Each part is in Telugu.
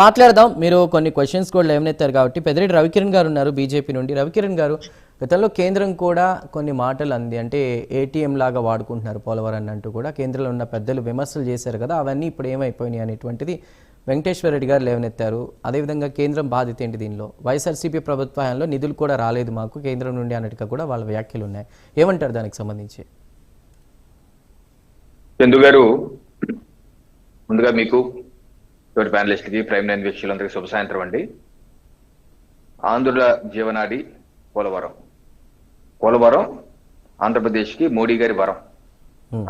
మాట్లాడదాం. మీరు కొన్ని క్వశ్చన్స్ కూడా లేవనెత్తారు కాబట్టి పెద్దిరెడ్డి రవికిరణ్ గారు ఉన్నారు బీజేపీ నుండి. రవికిరణ్ గారు గతంలో కేంద్రం కూడా కొన్ని మాటలు అంది. అంటే ఏటీఎం లాగా వాడుకుంటున్నారు పోలవరాన్ని అంటూ కూడా. కేంద్రంలో ఉన్న పెద్దలు విమర్శలు చేశారు కదా అవన్నీ ఇప్పుడు ఏమైపోయినాయి అనేటువంటిది వెంకటేశ్వర రెడ్డి గారు లేవనెత్తారు. అదేవిధంగా కేంద్రం బాధ్యత ఏంటి దీనిలో? వైఎస్ఆర్సీపీ ప్రభుత్వంలో నిధులు కూడా రాలేదు మాకు కేంద్రం నుండి అన్నట్టుగా కూడా వాళ్ళ వ్యాఖ్యలు ఉన్నాయి. ఏమంటారు దానికి సంబంధించి? చందు గారు ముందుగా మీకు తోటి ప్యానలిస్ట్కి ప్రైమ్ నైన్ వీక్షకులందరికీ శుభ సాయంత్రం అండి. ఆంధ్రుల జీవనాడి పోలవరం. పోలవరం ఆంధ్రప్రదేశ్కి మోడీ గారి వరం.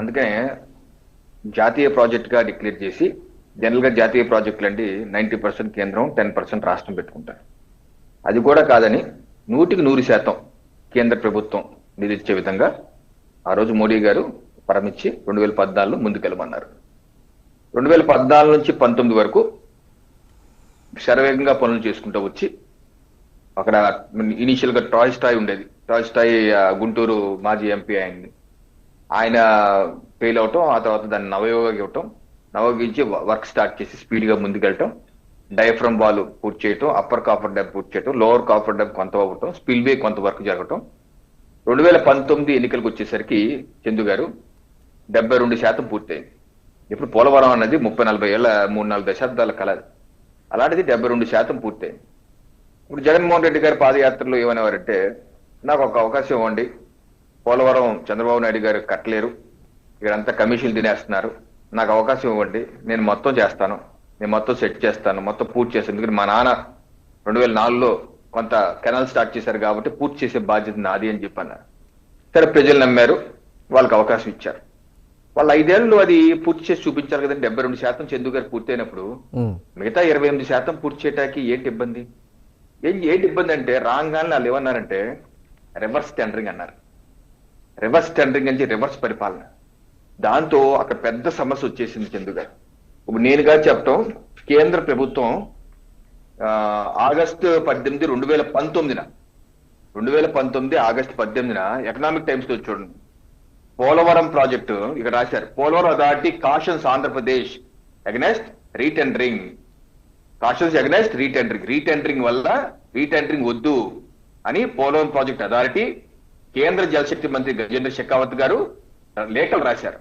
అందుకనే జాతీయ ప్రాజెక్ట్గా డిక్లేర్ చేసి జనరల్గా జాతీయ ప్రాజెక్టులు అండి నైన్టీ పర్సెంట్ కేంద్రం టెన్ పర్సెంట్ రాష్ట్రం పెట్టుకుంటారు. అది కూడా కాదని నూటికి నూరు శాతం కేంద్ర ప్రభుత్వం నిధిచ్చే విధంగా ఆ రోజు మోడీ గారు పరమిచ్చి రెండు వేల పద్నాలుగులో ముందుకెళ్ళమన్నారు. రెండు వేల పద్నాలుగు నుంచి పంతొమ్మిది వరకు శరవేగంగా పనులు చేసుకుంటూ వచ్చి అక్కడ ఇనీషియల్గా టాయ్ స్టాయ్ ఉండేది. టాయ్ స్టాయ్ గుంటూరు మాజీ ఎంపీ ఆయన్ని. ఆయన ఫెయిల్ అవటం ఆ తర్వాత దాన్ని నవయోగకి ఇవ్వటం నవయోగించి వర్క్ స్టార్ట్ చేసి స్పీడ్గా ముందుకెళ్ళటం డయఫ్రమ్ బాల్ పూర్తి చేయటం అప్పర్ కాఫర్ డ్యామ్ పూర్తి చేయటం లోవర్ కాఫర్ డ్యామ్ కొంత అవ్వటం స్పిల్ వే కొంత వర్క్ జరగటం. రెండు వేల పంతొమ్మిది ఎన్నికలకు వచ్చేసరికి చందు గారు డెబ్బై రెండు శాతం పూర్తయింది. ఇప్పుడు పోలవరం అన్నది ముప్పై నలభై ఏళ్ళ మూడు నాలుగు దశాబ్దాల కల అలాంటిది డెబ్బై రెండు శాతం పూర్తయింది. ఇప్పుడు జగన్మోహన్ రెడ్డి గారి పాదయాత్రలో ఏమనేవారంటే నాకు ఒక అవకాశం ఇవ్వండి. పోలవరం చంద్రబాబు నాయుడు గారు కట్టలేరు. ఇక్కడంతా కమిషన్లు తినేస్తున్నారు. నాకు అవకాశం ఇవ్వండి. నేను మొత్తం చేస్తాను. నేను మొత్తం సెట్ చేస్తాను. మొత్తం పూర్తి చేస్తాను. ఎందుకంటే మా నాన్న రెండు వేల నాలుగులో కొంత కెనాల్ స్టార్ట్ చేశారు కాబట్టి పూర్తి చేసే బాధ్యత నాది అని చెప్పన్నారు. సరే ప్రజలు నమ్మారు. వాళ్ళకి అవకాశం ఇచ్చారు. వాళ్ళు ఐదేళ్ళు అది పూర్తి చేసి చూపించారు కదండి. డెబ్బై రెండు శాతం చందు గారు పూర్తయినప్పుడు మిగతా ఇరవై ఎనిమిది శాతం పూర్తి చేయడానికి ఏంటి ఇబ్బంది? ఏం ఏంటి ఇబ్బంది అంటే రాగానే వాళ్ళు ఏమన్నారంటే రివర్స్ టెండరింగ్ అన్నారు. రివర్స్ టెండరింగ్ అంటే రివర్స్ పరిపాలన. దాంతో అక్కడ పెద్ద సమస్య వచ్చేసింది చందు గారు. ఇప్పుడు నేనుగా చెప్పటం కేంద్ర ప్రభుత్వం ఆగస్టు పద్దెనిమిది రెండు వేల పంతొమ్మిదిన రెండు వేల పంతొమ్మిది ఆగస్టు పద్దెనిమిదిన ఎకనామిక్ టైమ్స్లో చూడండి. పోలవరం ప్రాజెక్టు ఇక్కడ రాశారు. Polavaram authority cautions Andhra Pradesh against retendering cautions against retendering retendering వల్ల రీటెండరింగ్ వద్దు అని పోలవరం ప్రాజెక్ట్ అథారిటీ కేంద్ర జలశక్తి మంత్రి గజేంద్ర షెకావత్ గారు లేఖలు రాశారు.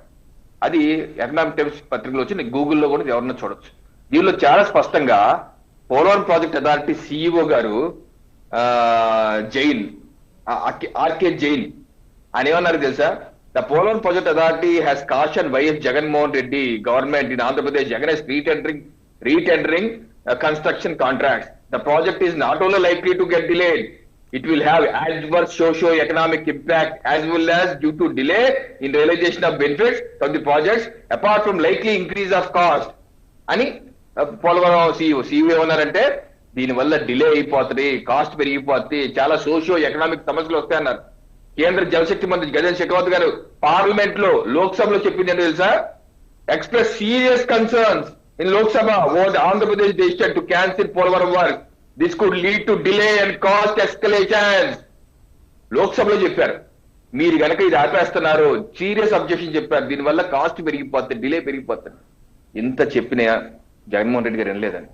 అది ఎకనామిక్ టైమ్స్ పత్రికలో వచ్చి గూగుల్లో కూడా ఎవరన్నా చూడొచ్చు. దీనిలో చాలా స్పష్టంగా పోలవరం ప్రాజెక్ట్ అథారిటీ సిఇఓ గారు జైన్ ఆర్కే జైన్. ఆయన ఏమన్నారు తెలుసా? The Polavaram project authority has caution YS Jaganmohan Reddy government in Andhra Pradesh against retendering retendering construction contracts the project is not only likely to get delayed it will have adverse socio-economic impact as well as due to delay in realization of benefits from the projects apart from likely increase of cost. అని పోలవరం సీఈఓ సీఈఓ ఏమన్నారంటే దీనివల్ల డిలే అయిపోతుంది కాస్ట్ పెరిగిపోతుంది చాలా సోషియో ఎకనామిక్ సమస్యలు వస్తాయన్నారు. కేంద్ర జలశక్తి మంత్రి గజేంద్ర షెకావత్ గారు పార్లమెంట్లో లోక్సభలో చెప్పింది ఏంటో తెలుసా? Express serious concerns in Lok Sabha Andhra Pradesh about to cancel Pradesh work this cancel lead to delay and cost to లోక్సభలో చెప్పారు. మీరు గనక ఇది ఆపేస్తున్నారు సీరియస్ అబ్జెక్షన్ చెప్పారు. దీనివల్ల కాస్ట్ పెరిగిపోతుంది డిలే పెరిగిపోతుంది ఇంత చెప్పిన జగన్మోహన్ రెడ్డి గారు వినలేదని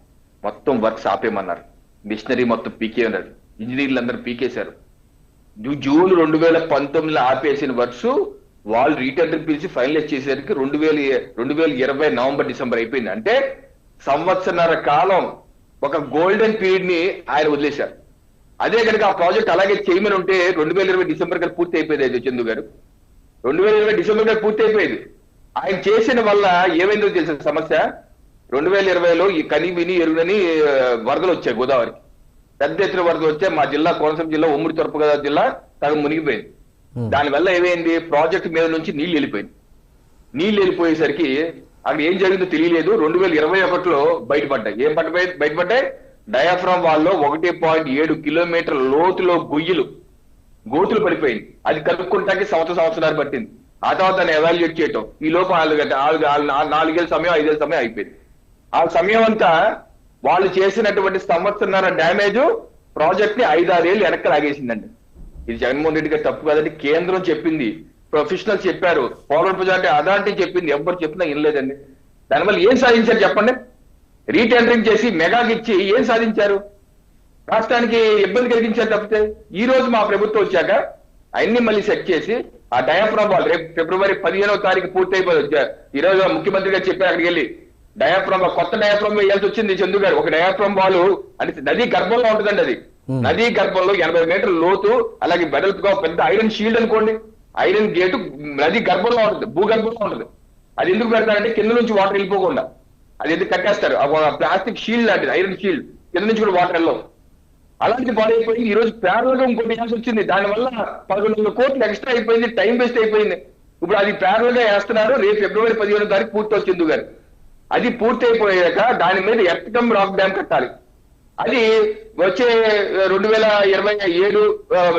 మొత్తం వర్క్స్ ఆపేయమన్నారు. మిషనరీ మొత్తం పీకే ఉన్నారు ఇంజనీర్లు అందరూ పీకేశారు. జూన్ రెండు వేల పంతొమ్మిదిలో ఆపేసిన వర్క్స్ వాళ్ళు రీటెండర్ పిలిచి ఫైనలైజ్ చేసేసరికి రెండు వేల రెండు వేల ఇరవై నవంబర్ డిసెంబర్ అయిపోయింది. అంటే సంవత్సరన్నర కాలం ఒక గోల్డెన్ పీరియడ్ని ఆయన వదిలేశారు. అదే కనుక ఆ ప్రాజెక్ట్ అలాగే చేయమని ఉంటే రెండు వేల ఇరవై డిసెంబర్ గారు పూర్తి అయిపోయేది చందు గారు. రెండు వేల ఇరవై డిసెంబర్ గారు పూర్తి అయిపోయేది. ఆయన చేసిన వల్ల ఏమైందో తెలిసిన సమస్య? రెండు వేల ఇరవైలో ఈ కని విని ఎరుగని వరదలు వచ్చాయి గోదావరికి. పెద్ద ఎత్తున వరదలు వచ్చాయి మా జిల్లా కోనసీమ జిల్లా ఉమ్మడి తూర్పుగోదావరి జిల్లా సగం మునిగిపోయింది. దానివల్ల ఏమైంది? ప్రాజెక్ట్ మీద నుంచి నీళ్ళు వెళ్ళిపోయింది. నీళ్ళు వెళ్ళిపోయేసరికి అక్కడ ఏం జరిగిందో తెలియలేదు. రెండు వేల ఇరవై ఒకటిలో బయటపడ్డాయి. ఏం పడ్డాయి బయటపడ్డాయి? డయాఫ్రామ్ వాళ్ళలో ఒకటి పాయింట్ ఏడు కిలోమీటర్ లోతులో గొయ్యిలు గోతులు పడిపోయింది అది కలుపుకుంటానికి సంవత్సరం సంవత్సరాలు పట్టింది. ఆ తర్వాత దాన్ని ఎవాల్యుయేట్ చేయటం. ఈ లోపు నాలుగు- నాలుగేళ్ళ సమయం ఐదేళ్ళ సమయం అయిపోయింది. ఆ సమయం అంతా వాళ్ళు చేసినటువంటి సంవత్సరన్నర డ్యామేజ్ ప్రాజెక్ట్ని ఐదారేళ్ళు వెనక్కి లాగేసిందండి. ఇది జగన్మోహన్ రెడ్డి గారు తప్పు కాదండి. కేంద్రం చెప్పింది. ప్రొఫెషనల్స్ చెప్పారు. పోలవరం ప్రజాంటే అదాంటి చెప్పింది. ఎవరు చెప్పినా వినలేదండి. దానివల్ల ఏం సాధించారు చెప్పండి? రీటెండరింగ్ చేసి మెగాకి ఇచ్చి ఏం సాధించారు? రాష్ట్రానికి ఇబ్బంది కలిగించారు తప్పితే ఈ రోజు మా ప్రభుత్వం వచ్చాక అన్ని మళ్ళీ సెట్ చేసి ఆ డయాఫ్రామ్ వాల్ రేపు ఫిబ్రవరి పదిహేనవ తారీఖు పూర్తయిపోయి వచ్చారు. ఈ రోజు ముఖ్యమంత్రి గారు చెప్పారు అక్కడికి వెళ్ళి డయాఫ్రామ్ కొత్త డయాఫ్రామ్ వేయాల్సి వచ్చింది చందు గారు. ఒక డయాఫ్రామ్ వాల్ అంటే నది గర్భంలో ఉంటుందండి అది. నదీ గర్భంలో ఎనభై మీటర్ల లోతు అలాగే ఒక పెద్ద ఐరన్ షీల్డ్ అనుకోండి. ఐరన్ గేటు నది గర్భంలో ఉంటుంది భూగర్భంలో ఉంటుంది. అది ఎందుకు పెడతారంటే కింద నుంచి వాటర్ వెళ్ళిపోకుండా. అది ఎందుకు కట్టేస్తారు? ప్లాస్టిక్ షీల్డ్ లాంటిది ఐరన్ షీల్డ్. కింద నుంచి కూడా వాటర్ వెళ్ళవు. అలాంటి బాడీ అయిపోయి ఈ రోజు ప్యారల్గా ఇంకోటి వేయాల్సి వచ్చింది. దానివల్ల పదకొండు వందల కోట్లు ఎక్స్ట్రా అయిపోయింది టైం వేస్ట్ అయిపోయింది. ఇప్పుడు అది ప్యారల్గా వేస్తున్నారు. రేపు ఫిబ్రవరి పదిహేను తారీఖు పూర్తి వచ్చింది గారు. అది పూర్తి అయిపోయాక దాని మీద ఎర్తకం రాక్ డ్యామ్ కట్టాలి. అది వచ్చే రెండు వేల ఇరవై ఏడు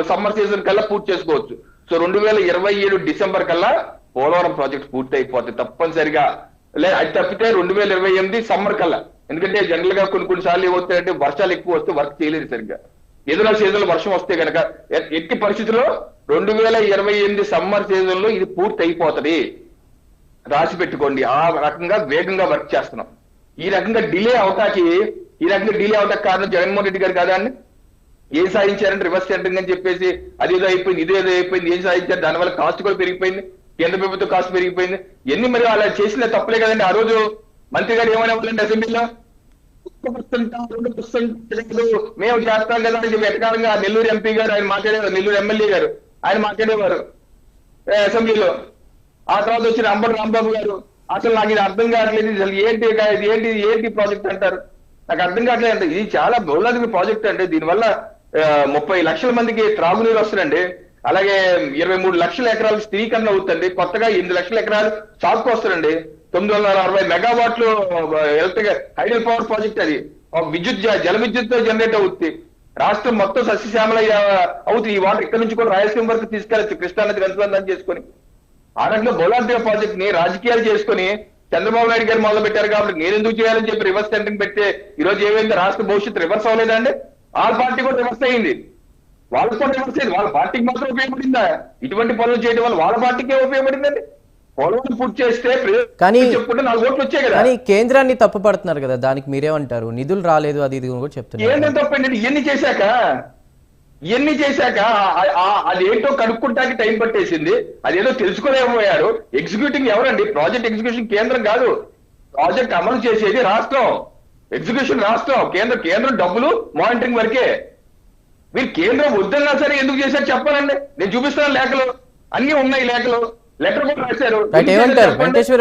సమ్మర్ సీజన్ కల్లా పూర్తి చేసుకోవచ్చు. సో రెండు వేల ఇరవై ఏడు డిసెంబర్ కల్లా పోలవరం ప్రాజెక్ట్ పూర్తి అయిపోతుంది తప్పనిసరిగా. లే అది తప్పితే రెండు వేల ఇరవై ఎనిమిది సమ్మర్ కల్లా. ఎందుకంటే జనరల్గా కొన్ని కొన్ని సార్లు ఏమవుతాయంటే వర్షాలు ఎక్కువ వస్తే వర్క్ చేయలేదు సరిగ్గా. ఎదురు సీజన్ వర్షం వస్తే కనుక ఎట్టి పరిస్థితుల్లో రెండు వేల ఇరవై ఎనిమిది సమ్మర్ సీజన్లో ఇది పూర్తి అయిపోతది రాసి పెట్టుకోండి. ఆ రకంగా వేగంగా వర్క్ చేస్తున్నాం. ఈ రకంగా డిలే అవటానికి ఈ రకంగా డిలే అవటానికి కారణం జగన్మోహన్ రెడ్డి గారు కాదా అండి? ఏం సాధించారంటే రివర్స్ సెంటరింగ్ అని చెప్పేసి అదేదో అయిపోయింది ఇదేదో అయిపోయింది ఏం సాధించారు? దానివల్ల కాస్ట్ కూడా పెరిగిపోయింది కేంద్ర ప్రభుత్వం కాస్ట్ పెరిగిపోయింది. ఎన్ని మరి అలా చేసిన తప్పలే కదండి. ఆ రోజు మంత్రి గారు ఏమని అవ్వాలండి అసెంబ్లీలో? రెండు పర్సెంట్ మేము చేస్తాం కదా అని చెప్పి ఎటకారంగా నెల్లూరు ఎంపీ గారు ఆయన మాట్లాడేవారు. నెల్లూరు ఎమ్మెల్యే గారు ఆయన మాట్లాడేవారు. అసెంబ్లీలో. ఆ తర్వాత వచ్చిన అంబటి రాంబాబు గారు అసలు నాకు ఇది అర్థం కావట్లేదు అసలు ఏంటి ఇది ఏంటి ఏంటి ప్రాజెక్ట్ అంటారు. నాకు అర్థం కావట్లేదు ఇది చాలా బహుళాధిక ప్రాజెక్ట్ అండి. దీనివల్ల ముప్పై లక్షల మందికి త్రాగునీరు వస్తుందండి. అలాగే ఇరవై మూడు లక్షల ఎకరాలు స్థిరీకరణ అవుతుంది కొత్తగా ఎనిమిది లక్షల ఎకరాలు సాగుకు వస్తుందండి. తొమ్మిది వందల అరవై మెగావాట్లు ఎలక్ట్రిక్ హైడల్ పవర్ ప్రాజెక్ట్ అది. విద్యుత్ జల విద్యుత్తో జనరేట్ అవుతుంది రాష్ట్రం మొత్తం సస్యశ్యామల అవుతుంది. ఈ వాటర్ ఇక్కడ నుంచి కూడా రాయలసీమ వరకు తీసుకెళ్ళచ్చు. కృష్ణానది అనుసంధానం చేసుకొని. ఆ రకంగా బౌలాంటిక ప్రాజెక్ట్ని రాజకీయాలు చేసుకుని చంద్రబాబు నాయుడు గారు మొదలు పెట్టారు కాబట్టి నేను ఎందుకు చేయాలని చెప్పి రివర్స్ టెండరింగ్ పెడితే ఈ రోజు ఏమైంది రాష్ట్ర భవిష్యత్తు రివర్స్ అవ్వలేదండి. వాళ్ళ పార్టీ కూడా రివర్స్ అయింది వాళ్ళకి కూడా రివర్స్ అయింది వాళ్ళ పార్టీకి మాత్రం ఉపయోగపడిందా? ఇటువంటి పనులు చేయడం వల్ల వాళ్ళ పార్టీకే ఉపయోగపడిందండి. కానీ- చెప్పుకుంటే నాలుగు ఓట్లు వచ్చాయి కదా. కానీ కేంద్రాన్ని తప్పుపడుతున్నారు కదా దానికి మీరేమంటారు? నిధులు రాలేదు అది ఇది కూడా చెప్తున్నారు. ఏంటంటే తప్పండి? ఇవన్నీ చేశాక ఇవన్నీ చేశాక అదేంటో కనుక్కుంటానికి టైం పట్టేసింది. అదేదో తెలుసుకోలేకపోయారు ఎగ్జిక్యూటింగ్ ఎవరండి? ప్రాజెక్ట్ ఎగ్జిక్యూషన్ కేంద్రం కాదు. ప్రాజెక్ట్ అమలు చేసేది రాష్ట్రం. ఎగ్జిక్యూషన్ రాష్ట్రం. కేంద్రం కేంద్రం డబ్బులు మానిటరింగ్ వరకే. మీరు కేంద్రం వద్దన్నా సరే ఎందుకు చేశారు చెప్పాలండి. నేను చూపిస్తాను లేఖలు. అన్ని ఉన్నాయి లేఖలు. లెటర్ కూడా రాశారు.